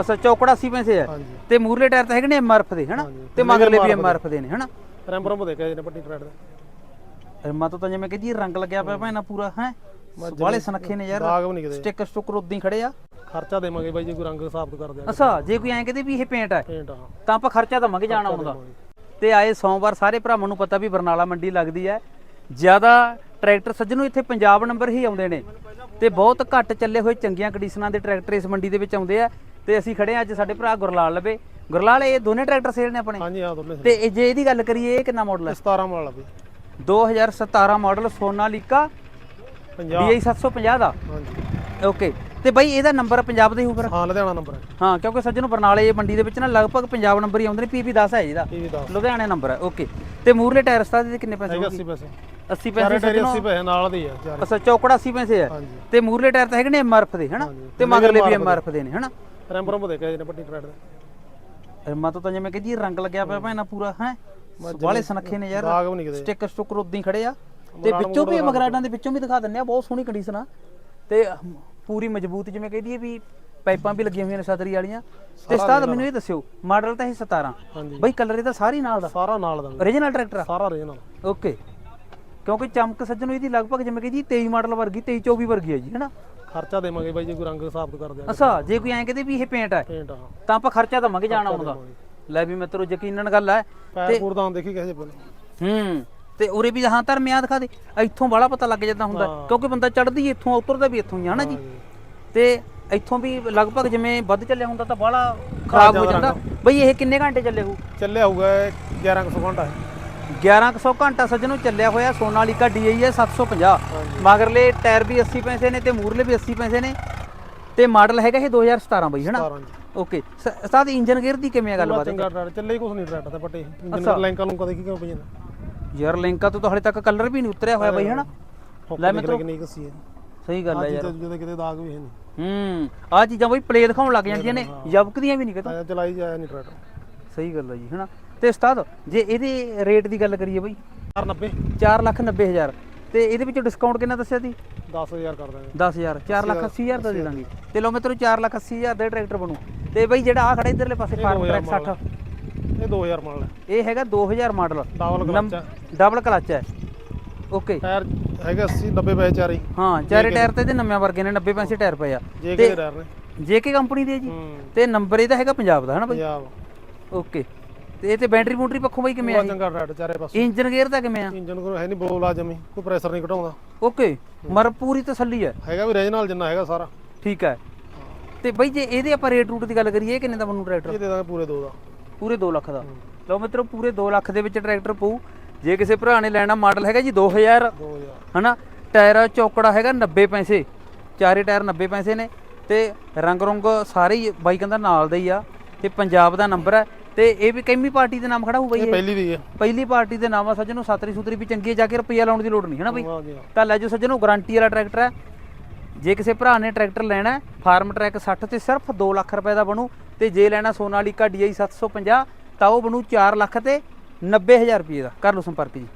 ਅੱਛਾ ਚੌਕੜਾ 80 ਪੈਸੇ ਹੈ ਹਾਂਜੀ। ਤੇ ਮੂਰਲੇ ਟਾਇਰ ਤਾਂ ਹੈਗੇ ਨੇ ਐਮਆਰਐਫ ਦੇ ਹਨਾ? ਹਾਂਜੀ। ਤੇ ਮਗਰਲੇ ਵੀ ਐਮਆਰਐਫ ਦੇ ਨੇ ਹਨਾ? ਰੈਂਪ ਰੰਪ ਦੇ। ਕੇ ਨੇ ਪੱਟੀ ਟਰੈਡ ਦੇ? ਰਿਮਾਂ ਤੋਂ ਤਾਂ ਜਿਵੇਂ ਕਹਦੀ ਰੰਗ ਲੱਗਿਆ ਪਿਆ ਭੈਣਾ ਪੂਰਾ ਹੈ? ਵਾਲੇ ਸਨੱਖੇ ਨੇ ਯਾਰ। ਦਾਗ ਵੀ ਨਹੀਂ ਕਿਤੇ। ਸਟicker ਸਟੁੱਕਰ ਉਦਾਂ ਹੀ ਖੜੇ ਆ। ਖਰਚਾ ਦੇਵਾਂਗੇ ਬਾਈ ਜੇ ਕੋਈ ਰੰਗ ਸਾਬਤ ਕਰ ਦਿਆਂਗੇ ਅੱਛਾ ਜੇ ਕੋਈ ਐਂ ਕਹਦੇ ਵੀ ਇਹ ਪੇਂਟ ਹੈ ਪੇਂਟ ਹਾਂ। ਤਾਂ ਆਪਾਂ ਖਰਚਾ ਦਵਾਂਗੇ ਜਾਣਾ ਆਉਂਦਾ। ਤੇ ਆਏ ਸੋਮਵਾਰ ਸਾਰੇ ਭਰਾਵਾਂ ਨੂੰ ਪਤਾ ਵੀ ਬਰਨਾਲਾ ਮੰਡੀ ਲੱਗਦੀ ਹੈ ਜ਼ਿਆਦਾ ਟਰੈਕਟਰ ਸੱਜਣੋ ਇੱਥੇ ਪੰਜਾਬ ਨੰਬਰ ਹੀ ਆਉਂਦੇ ਨੇ। ਤੇ ਬਹੁਤ ਘੱਟ ਚੱਲੇ ਹੋਏ ਚੰਗੀਆਂ ਕੰਡੀਸ਼ਨਾਂ ਦੇ ਟਰੈਕਟਰ ਇਸ ਮੰਡੀ ਦੇ ਵਿੱਚ ਆਉਂਦੇ ਆ। ਤੇ ਅਸੀਂ ਖੜੇ ਆ ਅੱਜ ਸਾਡੇ ਭਰਾ ਗੁਰਲਾਲ ਲਵੇ ਗੁਰਲਾਲ ਇਹ ਦੋਨੇ ਟਰੈਕਟਰ ਸੇਲ ਨੇ ਆਪਣੇ? ਹਾਂਜੀ ਹਾਂ ਦੋਨੇ ਤੇ ਇਹ ਜੇ ਇਹਦੀ ਗੱਲ ਕਰੀਏ ਇਹ ਕਿੰਨਾ ਮਾਡਲ ਹੈ? 17 ਮਾਡਲ ਆ ਬਈ। 2017 ਮਾਡਲ ਸੋਨਾਲੀਕਾ 50 DI 750 ਦਾ। ਹਾਂਜੀ। ਓਕੇ। ਤੇ ਬਾਈ ਇਹਦਾ ਨੰਬਰ ਪੰਜਾਬ ਦਾ ਹੀ ਹੋਊਗਾ ਹਾਂ ਲੁਧਿਆਣਾ ਨੰਬਰ ਹੈ। ਹਾਂ ਕਿਉਂਕਿ ਸੱਜਣੋ ਬਰਨਾਲੇ ਮੰਡੀ ਦੇ ਵਿੱਚ ਨਾ ਲਗਭਗ ਪੰਜਾਬ ਨੰਬਰ ਹੀ ਆਉਂਦੇ ਨੇ ਪੀਪੀ 10 ਹੈ ਜਿਹਦਾ ਲੁਧਿਆਣੇ ਨੰਬਰ ਹੈ ਓਕੇ। ਤੇ ਮੂਰਲੇ ਟਾਇਰ ਸਤਾ ਦੇ ਕਿੰਨੇ ਪੈਸੇ ਹੈਗਾ ਹੋਣਗੇ 80 ਪੈਸੇ। 80 ਚਾਰੇ ਪੈਸੇ ਸੱਜਣੋ। 80 ਪੈਸੇ ਨਾਲ ਦੇ ਆ ਅੱਛਾ ਚੌਕੜਾ 80 ਪੈਸੇ ਹੈ। ਤੇ ਮੂਰਲੇ ਟਾਇਰ ਤਾਂ ਹੈਗੇ ਨੇ ਐਮਆਰਐਫ ਦੇ ਹਨਾ। ਤੇ ਮਗਰਲੇ ਵੀ ਐਮਆਰਐਫ ਦੇ ਨੇ ਹਨਾ? ਰੈਂਪ ਰੰਪ ਦੇ ਕੇ ਨੇ ਪੱਟੀ ਟਰੈਡ ਦੇ ਰਿਮਾਂ ਤੋਂ ਤਾਂ ਜਿਵੇਂ ਕਹਦੀ ਰੰਗ ਲੱਗਿਆ ਪਿਆ ਭੈਣਾ ਪੂਰਾ ਹੈ ਵਾਲੇ ਸਨੱਖੇ ਨੇ ਯਾਰ ਦਾਗ ਵੀ ਨਹੀਂ ਕਿਤੇ ਸਟicker ਸਟੁੱਕਰ ਉਦਾਂ ਹੀ ਖੜੇ ਆ ਤੇ ਵਿੱਚੋਂ ਵੀ ਮਗਰਾਡਾਂ ਦੇ ਵਿੱਚੋਂ ਵੀ ਦਿਖਾ ਦਿੰਨੇ ਆ ਬਹੁਤ ਸੋਹਣੀ ਕੰਡੀਸ਼ਨ ਆ ਤੇ ਪੂਰੀ ਮਜ਼ਬੂਤ ਜਿਵੇਂ ਕਹਦੀ ਵੀ ਪਾਈਪਾਂ ਵੀ ਲੱਗੀਆਂ ਹੋਈਆਂ ਨੇ ਸਤਰੀ ਵਾਲੀਆਂ ਤੇ ਸਤਾਦ ਮੈਨੂੰ ਇਹ ਦੱਸਿਓ ਮਾਡਲ ਤਾਂ ਇਹ 17 ਹਾਂਜੀ ਬਈ ਕਲਰ ਇਹਦਾ ਸਾਰੀ ਨਾਲ ਦਾ ਸਾਰਾ ਨਾਲ ਦਾ origignal ਟਰੈਕਟਰ ਆ ਸਾਰਾ ਰੀਜਨਲ ਓਕੇ ਕਿਉਂਕਿ ਚਮਕ ਸੱਜਣੋ ਇਹਦੀ ਲਗਭਗ ਜਿਵੇਂ ਕਹਦੀ 23 ਮਾਡਲ ਵਰਗੀ 23 24 ਵਰਗੀ ਹੈ ਜੀ ਹੈਨਾ ਖਰਚਾ ਦੇਵਾਂਗੇ ਬਾਈ ਜੇ ਕੋਈ ਰੰਗ ਸਾਬਤ ਕਰ ਦਿਆਂਗੇ ਅੱਛਾ ਜੇ ਕੋਈ ਐਂ ਕਹਦੇ ਵੀ ਇਹ ਪੇਂਟ ਹੈ ਪੇਂਟ ਹਾਂ। ਤਾਂ ਆਪਾਂ ਖਰਚਾ ਦਵਾਂਗੇ ਜਾਣਾ ਆਉਂਦਾ ਲੈ ਵੀ ਮਿੱਤਰੋ ਯਕੀਨਨ ਗੱਲ ਹੈ ਪੈਰ ਪੂਰ ਤਾਂ ਦੇਖੀ ਕਿਸੇ ਬੋਲੇ ਹੂੰ ਤੇ ਉਰੇ ਵੀ ਹਾਂ ਧਰਮਿਆ ਦਿਖਾ ਦੇ। ਇੱਥੋਂ ਬੜਾ ਪਤਾ ਲੱਗ ਜਾਂਦਾ ਹੁੰਦਾ। ਕਿਉਂਕਿ ਬੰਦਾ ਚੜਦੀ ਇੱਥੋਂ ਉਤਰਦਾ ਵੀ ਇੱਥੋਂ ਹੀ ਆ ਨਾ ਜੀ। ਤੇ ਇੱਥੋਂ ਵੀ ਲਗਭਗ ਜਿਵੇਂ ਵੱਧ ਚੱਲਿਆ ਹੁੰਦਾ ਤਾਂ ਬੜਾ ਖਰਾਬ ਹੋ ਜਾਂਦਾ। ਬਈ ਇਹ ਕਿੰਨੇ ਘੰਟੇ ਚੱਲੇ ਹੋ ਚੱਲਿਆ ਹੋਊਗਾ 1100 ਘੰਟਾ। 1100 ਘੰਟਾ ਸੱਜਣੋਂ ਚੱਲਿਆ ਹੋਇਆ ਸੋਨਾਲੀਕਾ DI ਹੈ 750 ਹਾਂਜੀ। ਮਗਰਲੇ ਟਾਇਰ ਵੀ 80 ਪੈਸੇ ਨੇ ਤੇ ਮੂਰਲੇ ਵੀ 80 ਪੈਸੇ ਨੇ। ਤੇ ਮਾਡਲ ਹੈਗਾ ਇਹ 2017 ਬਈ ਹਨਾ? 17 ਜੀ। ਓਕੇ ਸਾਦ ਇੰਜਨ ਗੇਅਰ ਦੀ ਕਿਵੇਂ ਗੱਲਬਾਤ ਚੰਗਾ ਟਰੈਡ ਚੱਲੇ ਹੀ ਕੁਛ ਨਹੀਂ ਟਰੈਡ ਤੇ ਪੱਟੇ। ਇੰਜਨ ਲੈਂਕਾਂ ਨੂੰ ਕਦੇ ਕੀ ਕਿਉਂ ਪਈਆਂ ਯਾਰ ਲਿੰਕਾ ਤੋਂ ਤਾਂ ਹਲੇ ਤੱਕ ਕਲਰ ਵੀ ਨਹੀਂ ਉਤਰਿਆ ਹੋਇਆ ਬਈ ਹਨਾ? ਲੈ ਮਿੱਤਰੋ। ਕਿੰਨੀ ਕਸੀ ਹੈ। ਸਹੀ ਗੱਲ ਹੈ ਯਾਰ। ਜਦੋਂ ਕਿਤੇ ਦਾਗ ਵੀ ਹੈ ਨਹੀਂ। ਹੂੰ ਆ ਚੀਜ਼ਾਂ ਬਈ ਪਲੇ ਦਿਖਾਉਣ ਲੱਗ ਜਾਂਦੀਆਂ ਨੇ ਜਬਕਦੀਆਂ ਵੀ ਨਹੀਂ ਕਿਤੋਂ। ਚਲਾਈ ਜਾਇਆ ਨਹੀਂ ਟਰੈਡ ਸਹੀ ਗੱਲ ਹੈ ਜੀ ਹਨਾ? ਤੇ ਉਸਤਾਦ ਜੇ ਇਹਦੇ ਰੇਟ ਦੀ ਗੱਲ ਕਰੀਏ ਬਈ। 490 4 ਲੱਖ 90 ਹਜ਼ਾਰ। ਤੇ ਇਹਦੇ ਵਿੱਚੋਂ ਡਿਸਕਾਊਂਟ ਕਿੰਨਾ ਦੱਸਿਆ ਸੀ? 10000 ਕਰ ਦਾਂਗੇ। 10000 4 ਲੱਖ 80 ਹਜ਼ਾਰ ਦਾ ਦੇ ਦਾਂਗੇ। ਤੇ ਲੋ ਮਿੱਤਰੋ 4 ਲੱਖ 80 ਹਜ਼ਾਰ ਦਾ ਇਹ ਟਰੈਕਟਰ ਬਣੂ। ਤੇ ਬਈ ਜਿਹੜਾ ਆ ਖੜਾ ਇਧਰਲੇ ਪਾਸੇ ਫਾਰਮ ਟਰੈਕ 60 ਇਹ 2000 ਮਾਡਲ ਹੈ। ਇਹ ਹੈਗਾ 2000 ਮਾਡਲ ਡਬਲ ਕਲਚ ਹੈ। ਡਬਲ ਕਲਚ ਹੈ। ਓਕੇ ਟਾਇਰ ਹੈਗਾ 80 90 ਪੈਸੇ ਚਾਰੇ ਹੀ। ਚਾਰੇ ਟਾਇਰ ਤੇ ਇਹਦੇ ਨਵੇਂ ਵਰਗੇ ਨੇ 90 ਪੈਸੇ ਟਾਇਰ ਪਏ ਆ। ਜੇ ਕਿਤੇ ਟਾਇਰ ਨੇ। ਜੇਕੇ ਕੰਪਨੀ ਦੇ ਜੀ। ਤੇ ਨੰਬਰ ਇਹਦਾ ਹੈਗਾ ਪੰਜਾਬ ਦਾ ਹਨਾ ਬਈ? ਪੰਜਾਬ। ਓਕੇ ਤੇ ਇਹ ਤੇ ਬੈਟਰੀ ਬੂਟਰੀ ਪੱਖੋਂ ਬਈ ਕਿਵੇਂ ਆ ਪੂਰਾ ਚੰਗਾ ਟਰੈਡ ਚਾਰੇ ਪਾਸੇ। ਇੰਜਨ ਗੇਅਰ ਦਾ ਕਿਵੇਂ ਆ? ਇੰਜਨ ਕੋ ਹੈ ਨਹੀਂ ਬੋਲ ਆ ਜਮੀ ਕੋਈ ਪ੍ਰੈਸ਼ਰ ਨਹੀਂ ਘਟਾਉਂਦਾ। ਓਕੇ ਮਰ ਪੂਰੀ ਤਸੱਲੀ ਹੈ। ਹੈਗਾ ਵੀ ਰੀਜਨਲ ਜਿੰਨਾ ਹੈਗਾ ਸਾਰਾ। ਠੀਕ ਹੈ। ਤੇ ਬਈ ਜੇ ਇਹਦੇ ਆਪਾਂ ਰੇਟ ਰੂਟ ਦੀ ਗੱਲ ਕਰੀਏ ਇਹ ਕਿੰਨੇ ਦਾ ਬਣੂ ਟਰੈਕਟਰ ਇਹ ਦੇ ਦਾਂਗੇ ਪੂਰੇ ਦੋ ਦਾ। ਪੂਰੇ 2 ਲੱਖ ਦਾ। ਲਓ ਮਿੱਤਰੋ ਪੂਰੇ 2 ਲੱਖ ਦੇ ਵਿੱਚ ਟਰੈਕਟਰ ਪਊ। ਜੇ ਕਿਸੇ ਭਰਾ ਨੇ ਲੈਣਾ ਮਾਡਲ ਹੈਗਾ ਜੀ 2000 2000 ਹਨਾ? ਟਾਇਰ ਚੌਕੜਾ ਹੈਗਾ 90 ਪੈਸੇ। ਚਾਰੇ ਟਾਇਰ 90 ਪੈਸੇ ਨੇ। ਤੇ ਰੰਗ ਰੰਗ ਸਾਰੇ ਹੀ ਬਾਈ ਕਹਿੰਦਾ ਨਾਲ ਦਾ ਹੀ ਆ। ਤੇ ਪੰਜਾਬ ਦਾ ਨੰਬਰ ਹੈ ਤੇ ਇਹ ਵੀ ਕੈਮੀ ਪਾਰਟੀ ਦੇ ਨਾਮ ਖੜਾ ਹੋਊ ਬਈ ਇਹ? ਪਹਿਲੀ ਦੀ ਹੈ ਪਹਿਲੀ ਪਾਰਟੀ ਦੇ ਨਾਮ ਆ ਸੱਜਣੋ ਸਤਰੀ ਸੁਤਰੀ ਵੀ ਚੰਗੀ ਹੈ ਜਾ ਕੇ ਰੁਪਈਆ ਲਾਉਣ ਦੀ ਲੋੜ ਨਹੀਂ ਬਈ? ਹਾਂ ਜੀ ਹਾਂ। ਤਾਂ ਲੈ ਜੋ ਸੱਜਣੋ ਗਾਰੰਟੀ ਵਾਲਾ ਟਰੈਕਟਰ ਹੈ ਜੇ ਕਿਸੇ ਭਰਾ ਨੇ ਟਰੈਕਟਰ ਲੈਣਾ ਹੈ, ਫਾਰਮ ਟਰੈਕ 60 ਤੇ ਸਿਰਫ 2 ਲੱਖ ਰੁਪਏ ਦਾ ਬਣੂ ਤੇ ਜੇ ਲੈਣਾ ਸੋਨਾਲੀਕਾ DI 750 ਤਾਂ ਉਹ ਬਣੂ 4 ਲੱਖ ਤੇ 90000 ਰੁਪਏ ਦਾ। ਕਰ ਲਓ ਸੰਪਰਕ ਜੀ।